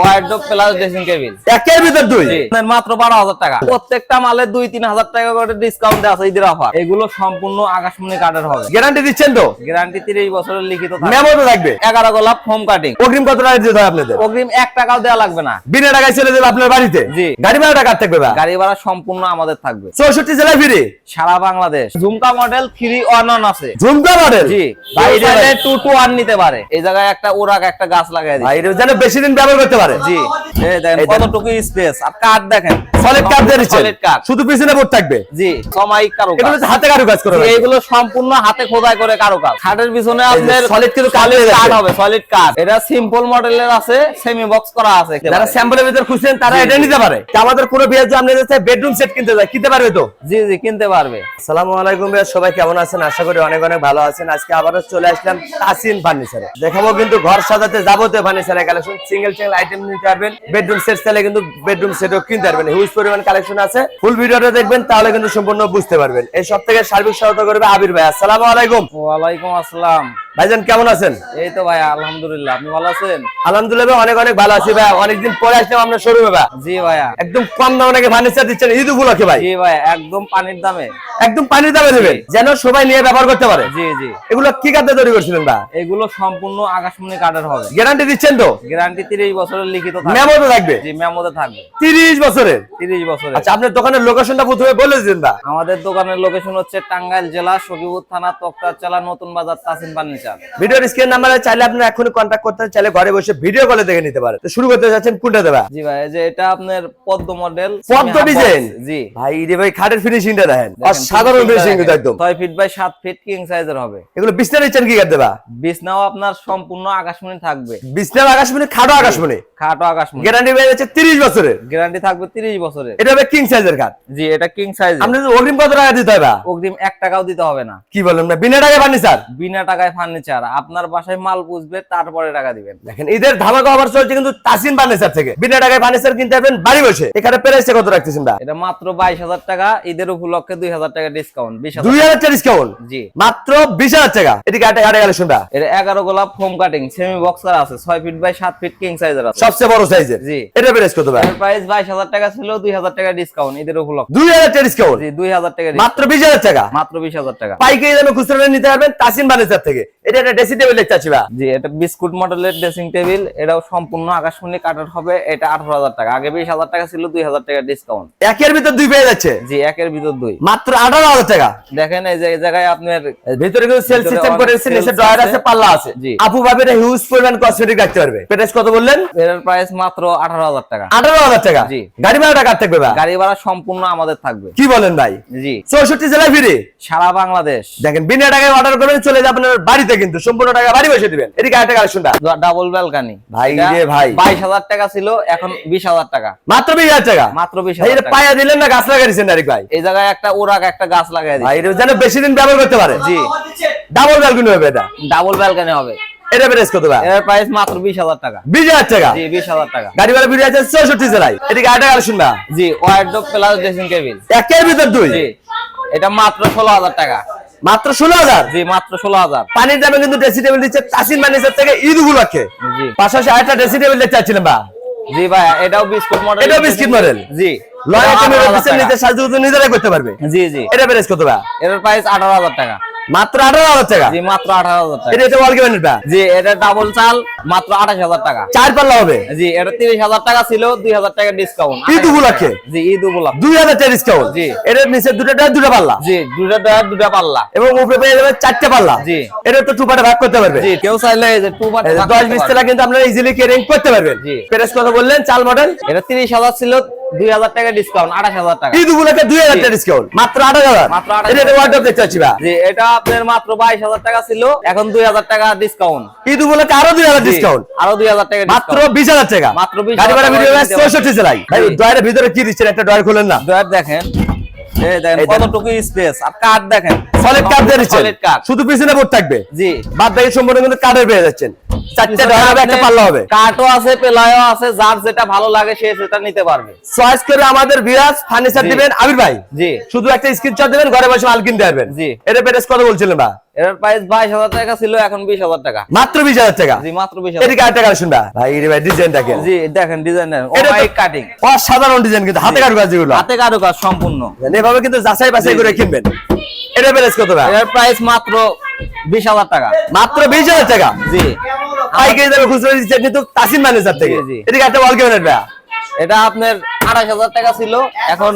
Wardrobe plus dressing table একের ভিতর দুই? মাত্র বারো হাজার টাকা। প্রত্যেকটা মালে দুই তিন হাজার টাকা করে ডিসকাউন্ট আছে ঈদের অফার এগুলো সম্পূর্ণ আকাশমণি কাঠের হবে। গ্যারান্টি দিচ্ছেন তো? গ্যারান্টি তিরিশ বছরের লিখিত থাকবে। মেমো থাকবে। এগারো গোলাপ হোম কাটিং অগ্রিম কত টাকা দিতে হয় আপনাদের? অগ্রিম এক টাকাও দেওয়া লাগবে না। বিনা টাকায় চলে যাবে আপনার বাড়িতে? জি। গাড়ি ভাড়া টাকা থাকবে গাড়ি ভাড়া সম্পূর্ণ আমাদের থাকবে। চৌষট্টি জেলায় ফিরে? সারা বাংলাদেশ। ঝুমকা মডেল থ্রি ওয়ান ওয়ান আছে। ঝুমকা মডেল জি। বাইরে টু টু ওয়ান নিতে পারে। এই জায়গায় একটা ওরাক একটা গাছ লাগাই দিই যেন বেশি দিন ব্যবহার করতে পারে। জি। এই দেখেন কতটুকু স্পেস আর কাঠ দেখেন সলিড দিয়ে সলিড কাঠ। শুধু পিছনে বোর্ড থাকবে? জি সমাই কারও এগুলো হাতে কারু কাজ করে এইগুলো সম্পূর্ণ হাতে খোদাই করে কারও কাজ খাটের পিছনে আপনার solid কিন্তু। কাঠ হবে সলিড কাঠ। এটা সিম্পল মডেলের আছে সেমি বক্স করা আছে যারা স্যাম্পলের ভিতর খুঁজছেন তারা এটা নিতে পারে। আমাদের কোনো বিয়ের জন্য আপনাদের বেডরুম সেট কিনতে যায় কিনতে পারবে তো? জি জি কিনতে পারবে। আসসালামু আলাইকুম ভাইয়া সবাই কেমন আছেন? আশা করি অনেক অনেক ভালো আছেন। আজকে আবারও চলে আসলাম তাসিন ফার্নিচারে। দেখাবো কিন্তু ঘর সাজাতে যাবতীয় ফার্নিচারের collection single single item bedroom সেটও কিনতে পারবেন। হিউজ পরিমাণ কালেকশন আছে। ফুল দেখবেন, তাহলে কিন্তু সম্পূর্ণ বুঝতে পারবেন। এই সব থেকে সার্বিক সহায়তা করবে আবির ভাই। আসসালামু আলাইকুম। ওয়ালাইকুম আসসালাম। ভাইজান কেমন আছেন? এই তো ভাই আলহামদুলিল্লাহ। আপনি ভালো আছেন? আলহামদুলিল্লাহ ভাই, অনেক অনেক ভালো আছি ভাই। অনেকদিন পরে আসলাম আপনার শোরুমে ভাই। জি ভাইয়া একদম কম দামে নাকি ফার্নিচার দিচ্ছেন? ঈদ উপলক্ষে ভাই। জি ভাই একদম পানির দামে। একদম পানির দামে দেবেন যেন সবাই নিয়ে ব্যবহার করতে পারে। জি জি। এগুলো কি কাঠে তৈরি করছিলেন ভাই? এগুলো সম্পূর্ণ আকাশমণি কাঠের হবে। গ্যারান্টি দিচ্ছেন তো? গ্যারান্টি তিরিশ বছরের লিখিত থাকবে। মেমো তো থাকবে? জি মেমোতে থাকবে। তিরিশ বছরের? তিরিশ বছরের। আচ্ছা আপনার দোকানের লোকেশনটা প্রথমে বলে দিন না আমাদের দোকানের লোকেশন হচ্ছে টাঙ্গাইল জেলা সখীপুর থানা তক্তার জেলা নতুন বাজার তাসিন ফার্নিচার ভিডিওর স্ক্রিন নাম্বারে চাইলে আপনি এখনই কন্ট্যাক্ট করতে চাইলে ঘরে বসে ভিডিও কলে দেখে নিতে তো শুরু করতে যাচ্ছেন কোনটা দেবা জি ভাই যে এটা আপনার পদ্ম মডেল পদ্ম ডিজাইন জি। ভাই রে ভাই খাটের ফিনিশিংটা দেখেন। অসাধারণ ফিনিশিং কিন্তু একদম। ছয় ফিট বাই সাত ফিট কিং সাইজের হবে। এগুলো বিছনা নিচ্ছেন কি দেবা? বিছনাও আপনার সম্পূর্ণ আকাশমণি থাকবে। বিছনার আকাশমণি খাটো আকাশমণি? খাটো আকাশমণি। গ্যারান্টি পেয়ে যাচ্ছে তিরিশ বছরের। গ্যারান্টি থাকবে তিরিশ বছরের। এটা হবে কিং সাইজের কাঠ জি এটা কিং সাইজ আপনি অগ্রিম কত টাকা দিতে হবে? অগ্রিম এক টাকাও দিতে হবে না। কি বলেন না বিনা টাকায় ফার্নিচার বিনা টাকায় ফার্নিচার আপনার বাসায় মাল পুষবে তারপরে টাকা দিবেন। দেখেন ঈদের ধামাকা অফার চলছে কিন্তু তাসিন ফার্নিচার থেকে। বিনা টাকায় ফার্নিচার কিনতে পারবেন বাড়ি বসে। এখানে প্রাইসটা কত রাখতেছেন দা এটা মাত্র বাইশ হাজার টাকা ঈদের উপলক্ষে দুই হাজার টাকা ডিসকাউন্ট বিশ হাজার দুই হাজার টাকা ডিসকাউন্ট জি। মাত্র বিশ হাজার টাকা। এদিকে আটে আটে কালেকশনটা এটা এগারো গোলাপ ফোম কাটিং সেমি বক্সার আছে ছয় ফিট বাই সাত ফিট কিং সাইজের আছে। সবচেয়ে বড় সাইজের জি। এটা প্রাইস কত ভাই? প্রাইস বাইশ হাজার টাকা ছিল দুই হাজার টাকা ডিসকাউন্ট ঈদের উপলক্ষে। দুই হাজার টাকা ডিসকাউন্ট জি দুই হাজার টাকা মাত্র বিশ হাজার টাকা? মাত্র বিশ হাজার টাকা। পাইকারি দামে খুচরা নিতে পারবেন তাসিন ফার্নিচার থেকে। এটা একটা ড্রেসিং টেবিল দেখতে চাচ্ছি জি এটা বিস্কুট মডেলের ড্রেসিং টেবিল এটাও সম্পূর্ণ আকাশমণি কাঠের হবে এটা আঠারো হাজার টাকা। আগে বিশ হাজার টাকা ছিল দুই হাজার টাকা ডিসকাউন্ট একের ভিতর দুই পেয়ে যাচ্ছে? জি একের ভিতর দুই। মাত্র আঠারো হাজার টাকা? দেখেন এই যে জায়গায় আপনার ভিতরে কিন্তু সেল সিস্টেম করে নিচে ড্রয়ার আছে। পাল্লা আছে। জি। আপু ভাবে হিউজ পরিমাণ কসমেটিক রাখতে পারবে। প্রাইস কত বললেন? এর প্রাইস মাত্র আঠারো হাজার টাকা। আঠারো হাজার টাকা? জি। গাড়ি ভাড়া টাকা থাকবে গাড়ি ভাড়া সম্পূর্ণ আমাদের থাকবে। কি বলেন ভাই? জি। চৌষট্টি জেলায় ফিরে? সারা বাংলাদেশ। দেখেন বিনা টাকায় অর্ডার করবেন চলে যাবেন আপনার বাড়িতে। কিন্তু সম্পূর্ণ টাকা বাড়ি বসে দিবেন। এদিকে আরেকটা কালেকশনটা ডাবল ব্যালকানি ভাই রে ভাই। বাইশ হাজার টাকা ছিল এখন বিশ হাজার টাকা। মাত্র বিশ হাজার টাকা? মাত্র বিশ ভাই হাজার এটা পায়া দিলেন না গাছ লাগাইছেন ডাইরেক্ট ভাই? এই জায়গায় একটা ওরাক একটা গাছ লাগাই দিই ভাই যেন বেশি দিন ব্যবহার করতে পারে। জি। ডাবল ব্যালকনি হবে এটা। ডাবল ব্যালকানি হবে। এটা প্রাইস কত ভাই? এর প্রাইস মাত্র বিশ হাজার টাকা। বিশ হাজার টাকা? জি বিশ হাজার টাকা। গাড়ি ভাড়া আছে জেলায়। না জি ওয়ার্ডরোব প্লাস ড্রেসিং টেবিল একের ভিতর দুই? জি। এটা মাত্র ষোলো হাজার টাকা। মাত্র ষোলো হাজার? জি মাত্র ষোলো হাজার। পানির দামে কিন্তু ড্রেসিং টেবিল দিচ্ছে তাসিন মানিসের থেকে ঈদ জি। পাশাপাশি আরেকটা ড্রেসিং টেবিল দেখতে চাচ্ছিলাম বা? জি ভাই এটাও বিস্কুট মডেল এটাও বিস্কুট মডেল জি। লয় এটা তুমি 18,000 অফিসের টাকা। নিজে সাজু নিজেরাই করতে পারবে। জি জি। এটা প্রাইস কত ভাই এর প্রাইস আঠারো হাজার টাকা। মাত্র আঠারো হাজার টাকা? জি মাত্র আঠারো হাজার টাকা। এটা জি এটা ডাবল চাল মাত্র আঠাশ হাজার টাকা। চার পাল্লা হবে? জি এটা তিরিশ হাজার টাকা ছিল দুই হাজার টাকা ডিসকাউন্ট ঈদ উপলক্ষে? জি ঈদ উপলক্ষে। দুই হাজার টাকা ডিসকাউন্ট জি। এটার নিচে দুটো টাকা দুটো পাল্লা? জি দুটা টাকা দুটা পাল্লা। এবং উপরে পেয়ে যাবে চারটে পাল্লা? জি। এটা তো ভাগ করতে পারবে। জি কেউ চাইলে এই যে দশ বিশ টাকা কিন্তু আপনারা ইজিলি কেয়ারিং করতে পারবেন। জি। প্রাইস কত বললেন? চাল মডেল এটা তিরিশ হাজার ছিল দুই হাজার টাকা ডিসকাউন্ট আঠাশ হাজার টাকা। ঈদ উপলক্ষে দুই হাজার টাকা ডিসকাউন্ট মাত্র আট হাজার। মাত্র 8,000 এটা দেখতে চাচ্ছি জি এটা আপনার মাত্র বাইশ হাজার টাকা ছিল এখন দুই হাজার টাকা ডিসকাউন্ট ঈদ উপলক্ষে আরও দুই হাজার ডিসকাউন্ট আরও দুই হাজার টাকা মাত্র বিশ হাজার টাকা। মাত্র 20,000 গাড়ি টাকা। ভিডিও দিতে পারবেন। চৌষট্টি জেলায় ডয়ের ভিতরে কি দিচ্ছেন? একটা ডয়ার খুলেন না। ডয়ার দেখেন। এই দেখেন কতটুকু স্পেস আর কাঠ দেখেন। সলিড কাঠ দিয়ে দিচ্ছেন? শুধু পিছনে বোর্ড থাকবে? জি। বাদ বাকি সম্পূর্ণ কিন্তু কাঠের পেয়ে যাচ্ছেন। চারটে ডয়ার হবে একটা পাল্লা হবে। কাঠও আছে পেলায়ও আছে যার যেটা ভালো লাগে সে সেটা নিতে পারবে। চয়েস করে আমাদের বিরাজ ফার্নিচার দিবেন। আবির ভাই জি। শুধু একটা স্ক্রিনশট দিবেন ঘরে বসে মাল কিনতে পারবেন জি। এটা কত বলছিলেন বা? এটার প্রাইস বাইশ হাজার টাকা ছিল এখন বিশ হাজার টাকা। মাত্র বিশ হাজার টাকা? জি মাত্র বিশ হাজার এদিকে আরেকটা কালেকশন ভাই ভাই রে ভাই ডিজাইন দেখেন। জি দেখেন ডিজাইন এটা তো- কাটিং অসাধারণ ডিজাইন কিন্তু হাতে কারুকাজ যেগুলো হাতে কারুকাজ সম্পূর্ণ। এভাবে কিন্তু যাচাই বাছাই করে কিনবেন। এটা প্রাইস কত ভাই? এটার প্রাইস মাত্র বিশ হাজার টাকা। মাত্র বিশ হাজার টাকা? জি। পাইকারি দামে খুচরো দিচ্ছে কিন্তু তাসিম ম্যানেজার থেকে। এদিকে একটা ওয়াল ক্যাবিনেট ভাই। এটা আপনার আঠাশ হাজার টাকা ছিল এখন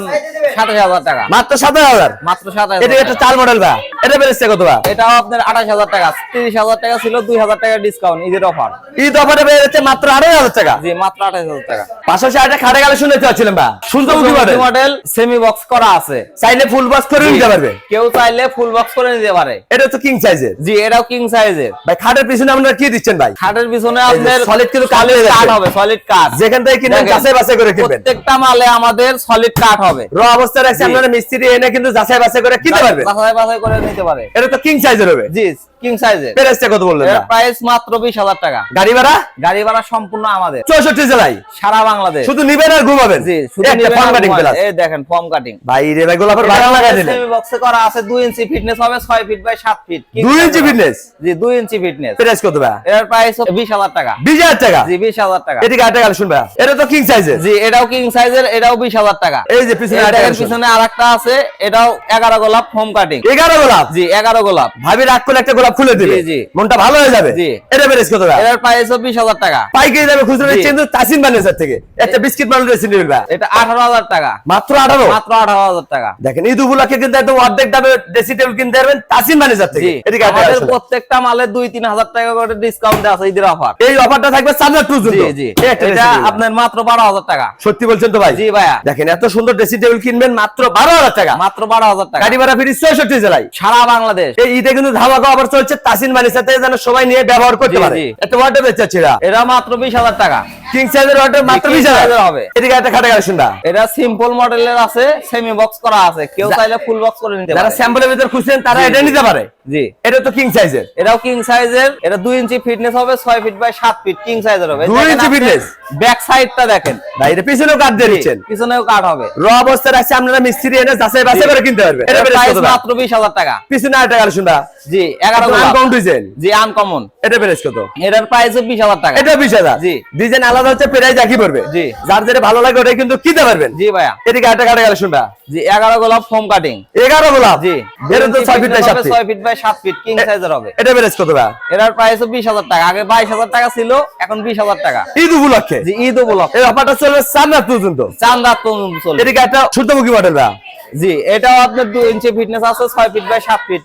সাতাশ হাজার টাকা। মাত্র সাতাশ হাজার? মাত্র সাতাশ এটা একটা চাল মডেল ভাই। এটা কত এটাও আপনার আঠাশ হাজার টাকা তিরিশ হাজার টাকা ছিল দুই হাজার টাকা ডিসকাউন্ট ঈদের অফার ঈদ অফারে মাত্র হাজার টাকা। জি মাত্র আঠাশ হাজার টাকা। পাশাপাশি একটা খাটে গেলে শুনতে চাচ্ছিলাম ভাই? সূর্যমুখী মডেল মডেল সেমি বক্স করা আছে। চাইলে ফুল বক্স করে নিতে পারবে? কেউ চাইলে ফুল বক্স করে নিতে পারে। এটা তো কিং সাইজের জি এটাও কিং সাইজের ভাই খাটের পিছনে আপনারা কি দিচ্ছেন ভাই? খাটের পিছনে এই যে কিন্তু। কাঠ হবে সলিড কাঠ যেখান থেকে কিনবেন যাচাই বাছাই করে কিনবেন। প্রত্যেকটা মালে আমাদের সলিড কাঠ হবে। র অবস্থায় রাখছি আপনারা মিস্ত্রি এনে কিন্তু যাচাই বাছাই করে কিনতে পারবে বাছাই বাছাই করে নিতে পারে। এটা তো কিং সাইজের হবে। জি। কিং সাইজের প্রাইসটা কত বললেন এর প্রাইস মাত্র বিশ হাজার টাকা। গাড়ি ভাড়া? গাড়ি ভাড়া সম্পূর্ণ আমাদের। চৌষট্টি জেলায়? সারা বাংলাদেশ। শুধু নিবেন আর ঘুমাবেন? জি শুধু একটা ফর্ম কাটিং প্লাস এই দেখেন ফর্ম কাটিং ভাই রে ভাই গোলাপের ভাড়া লাগাই দিলেন। সেমি বক্সে করা আছে 2 ইঞ্চি ফিটনেস হবে 6 ফিট বাই 7 ফিট দুই ইঞ্চি fitness? জি 2 ইঞ্চি ফিটনেস প্রাইস কত ভাই? এর প্রাইস 20000 টাকা। বিশ হাজার টাকা? জি 20000 টাকা। এদিকে গাড়ি শুনবা। এটা তো কিং সাইজের জি এটাও কিং সাইজের এটাও 20000 টাকা। এই যে পিছনে শুন। পিছনে আরেকটা আছে এটাও 11 গোলাপ ফোম কাটিং এগারো গোলাপ? জি 11 গোলাপ। ভাবি রাখ করলে একটা গোলাপ খুলে দিবে। মনটা ভালো হয়ে যাবে। এটা প্রাইস কত এর প্রাইস 20000 টাকা। পাইকারি দামে খুচরো জি। নিচ্ছেন কিন্তু তাসিম ম্যানেজার থেকে। একটা বিস্কিট মাল রেসিপি নিবেন এটা 18000 টাকা। মাত্র আঠারো? মাত্র 18000 টাকা। দেখেন ঈদ উপলক্ষে কিন্তু একদম অর্ধেক দামে ড্রেসিং টেবিল কিনতে পারবেন তাসিম ম্যানেজার থেকে। এদিকে আমাদের প্রত্যেকটা মালে 2 3000 টাকা করে ডিসকাউন্ট আছে ঈদের অফার এই অফারটা থাকবে চাঁদা টু জি জি। এটা আপনার মাত্র 12000 টাকা। সত্যি বলছেন তো ভাই? জি ভাইয়া। দেখেন এত সুন্দর ড্রেসিং টেবিল কিনবেন মাত্র বারো হাজার টাকা। মাত্র 12000 টাকা। গাড়ি ভাড়া ফিরি চৌষট্টি জেলায়। সারা বাংলাদেশ। এই ঈদে কিন্তু ধামাকা অফার চলছে তাসিন মানি সাথে যেন সবাই নিয়ে ব্যবহার করতে পারে। এটা ওয়ার্ডে বেচা ছিড়া। এটা মাত্র 20000 টাকা। কিং সাইজের ওয়ার্ডে মাত্র king বিশ size হাজার। এর হবে। এদিকে একটা খাটা গাড়ি শুনবা এটা সিম্পল মডেলের আছে সেমি বক্স করা আছে। কেউ চাইলে ফুল বক্স করে নিতে যারা পারে। স্যাম্পলের ভিতর খুঁজছেন তারা এটা নিতে পারে। জি। এটা তো কিং সাইজের এটাও কিং সাইজের এটা 2 ইঞ্চি ফিটনেস হবে 6 ফিট বাই 7 ফিট কিং সাইজের হবে। দুই ইঞ্চি fitness? ব্যাক সাইডটা দেখেন। ভাই এটা পিছনেও কাঠ দিয়ে দিচ্ছেন। পিছনেও কাট হবে। র অবস্থায় রাখছে আপনারা মিস্ত্রি এনে যাচাই বাছাই করে কিনতে পারবে এটা প্রাইস? মাত্র 20000 টাকা। পিছনে আরেকটা গাড়ি শুনবা জি 11 গোলাপ আনকাউন্ট ডিজাইন জি আনকমন এটা প্রাইস কত? এটার প্রাইস 20000 টাকা। এটা বিশ হাজার। জি। ডিজাইন আলাদা হচ্ছে প্রাইস একই পড়বে জি। যার যেটা ভালো লাগে ওটাই কিন্তু কিনতে পারবেন। জি ভাইয়া। এদিকে আরেকটা গাড়ি গাড়ি শুনবা। জি 11 গোলাপ ফোম কাটিং এগারো গোলাপ? জি। এটা তো ছয় ফিট বাই সাত feet 6 feet by 7 feet king সাইজের হবে। এটা প্রাইস কত ভাই? এটার প্রাইস 20000 টাকা। আগে 22000 টাকা ছিল এখন 20000 টাকা। ঈদ উপলক্ষে? জি ঈদ উপলক্ষে। এই অফারটা চলবে চার রাত পর্যন্ত। চান্দা তো চলে এদিকে একটা সূর্যমুখী মডেল ভাই। জি এটাও আপনার 2 ইঞ্চি ফিটনেস আছে 6 ফিট বাই 7 ফিট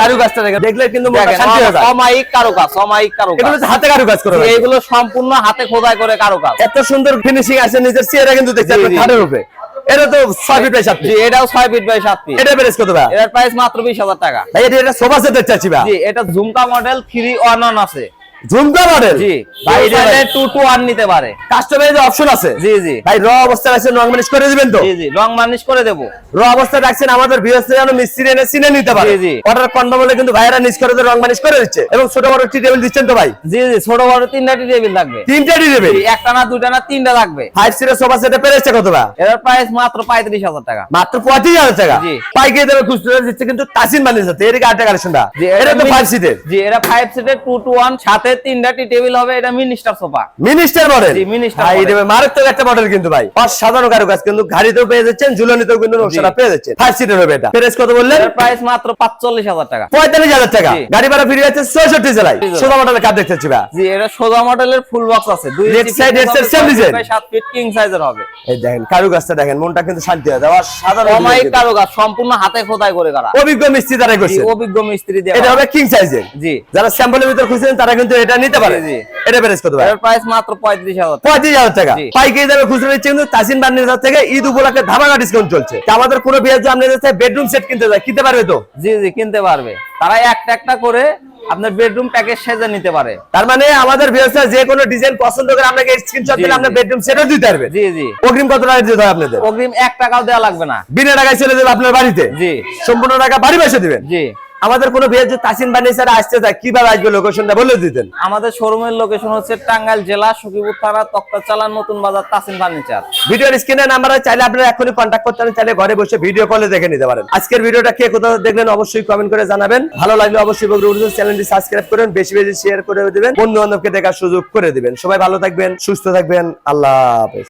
কারুকাজটা দেখলে কিন্তু মনটা শান্তি হয়ে যায়। অমায়িক কারুকাজ অমায়িক কারুকাজ। এগুলো হাতে কারুকাজ করে এইগুলো সম্পূর্ণ হাতে খোদাই করে কারুকাজ। এত সুন্দর ফিনিশিং আছে নিজের চেহারা কিন্তু দেখতে জি, খাটের উপরে। এটা তো ছয় ফিট বাই সাত ফিট এটাও 6 ফিট বাই 7 ফিট এটা প্রাইস কত ভাই? এটার প্রাইস মাত্র 20000 টাকা। ভাই এটা এটা সোফা সেট চাচ্ছি ভাই। জি এটা ঝুমকা মডেল 3 অন অন আছে। ঝুমকা মডেল জি ভাই এটা 2 টু 1 নিতে পারে। কাস্টমাইজ অপশন আছে? জি জি। ভাই র অবস্থা ম্যানেজ করে দিবেন তো? জি জি মানিশ করে দেব। র অবস্থা রাখছেন আমাদের ভিউয়ার্স যেন মিস্ত্রি এনে সিনে নিতে পারে। জি, জি। অর্ডার কনফার্ম হলে কিন্তু ভাইরা নিজ করে রং করে দিচ্ছে। এবং ছোট বড় টি টেবিল দিচ্ছেন তো ভাই? জি জি ছোট বড় তিনটা টেবিল লাগবে। তিনটা টি টেবিল একটা না দুইটা না তিনটা লাগবে। ফাইভ সোফা সেটে পেরেছে এটার প্রাইস মাত্র 35000 টাকা। মাত্র পঁয়ত্রিশ হাজার টাকা? জি। দামে খুচরো দিচ্ছে কিন্তু তাসিন বানিয়ে যাচ্ছে এদিকে আট টাকা কালেকশনটা জি এটা তো ফাইভ সিটের জি এটা 5 সিটের 2 টু 1 সাথে তিনটা টি টেবিল হবে এটা মিনিস্টার সোফা মিনিস্টার মডেল জি, minister ভাই এটা মারাত্মক একটা মডেল কিন্তু ভাই। অসাধারণ কারুকাজ কিন্তু গাড়িতেও পেয়ে যাচ্ছেন ঝুলনিতেও কিন্তু নকশাটা পেয়ে যাচ্ছেন। ফাইভ সিটের হবে এটা। প্রেস কত বললেন? প্রাইস মাত্র 45000 টাকা। পঁয়তাল্লিশ হাজার টাকা। গাড়ি ভাড়া ফিরে যাচ্ছে ছয়ষট্টি জেলায়। জি, জি। সোজা মডেলের কার দেখতে ভাই। জি এটা সোজা মডেলের ফুল বক্স আছে। দুই Left side, right side, same 7 feet king সাইজের হবে। এই দেখেন মনটা কিন্তু শান্তি হয় দেওয়া সাধারণ সম্পূর্ণ হাতে খোদাই করে করা। অভিজ্ঞ মিস্ত্রি করছে। অভিজ্ঞ মিস্ত্রি দিয়ে এটা হবে কিং সাইজের জি। যারা স্যাম্পলের ভিতর খুঁজছেন তারা কিন্তু এটা নিতে পারে। এটা প্রেস কত ভাই? প্রাইস মাত্র 35000 পঁয়ত্রিশ হাজার টাকা। জি। পাইকারি দামে খুচরো নিচ্ছে কিন্তু তাসিন বার্নিজার থেকে ঈদ উপলক্ষে ধামাকা ডিসকাউন্ট চলছে। আমাদের কোনো বিয়ের জন্য আপনি যাচ্ছে বেডরুম সেট কিনতে যায় কিনতে পারবে তো? জি জি কিনতে পারবে। তারা একটা একটা করে আপনার বেডরুম প্যাকেজ সেজে নিতে পারে। তার মানে আমাদের বিয়ের যে কোনো ডিজাইন পছন্দ করে আপনাকে স্ক্রিনশট দিলে আপনার বেডরুম সেটও দিতে পারবে। জি জি। অগ্রিম কত টাকা দিতে হয় আপনাদের? অগ্রিম এক টাকাও দেওয়া লাগবে না। বিনা টাকায় চলে যাবে আপনার বাড়িতে। জি। সম্পূর্ণ টাকা বাড়ি বসে দিবেন। জি। আমাদের কোনো বিয়ের যদি তাসিন ফার্নিচার আসতে চায় কীভাবে আসবে লোকেশনটা বলে দিতেন? আমাদের শোরুমের লোকেশন হচ্ছে টাঙ্গাইল জেলা সখীপুর থানা তক্তা চালান নতুন বাজার তাসিন ফার্নিচার ভিডিওর স্ক্রিনে নাম্বার চাইলে আপনারা এখনই কন্ট্যাক্ট করতে পারেন চাইলে ঘরে বসে ভিডিও কলে দেখে নিতে পারেন। আজকের ভিডিওটা কে কোথাও দেখলেন অবশ্যই কমেন্ট করে জানাবেন। ভালো লাগলে অবশ্যই চ্যানেলটি সাবস্ক্রাইব করেন বেশি বেশি শেয়ার করে দিবেন। বন্ধু বান্ধবকে দেখার সুযোগ করে দিবেন। সবাই ভালো থাকবেন সুস্থ থাকবেন। আল্লাহ হাফেজ।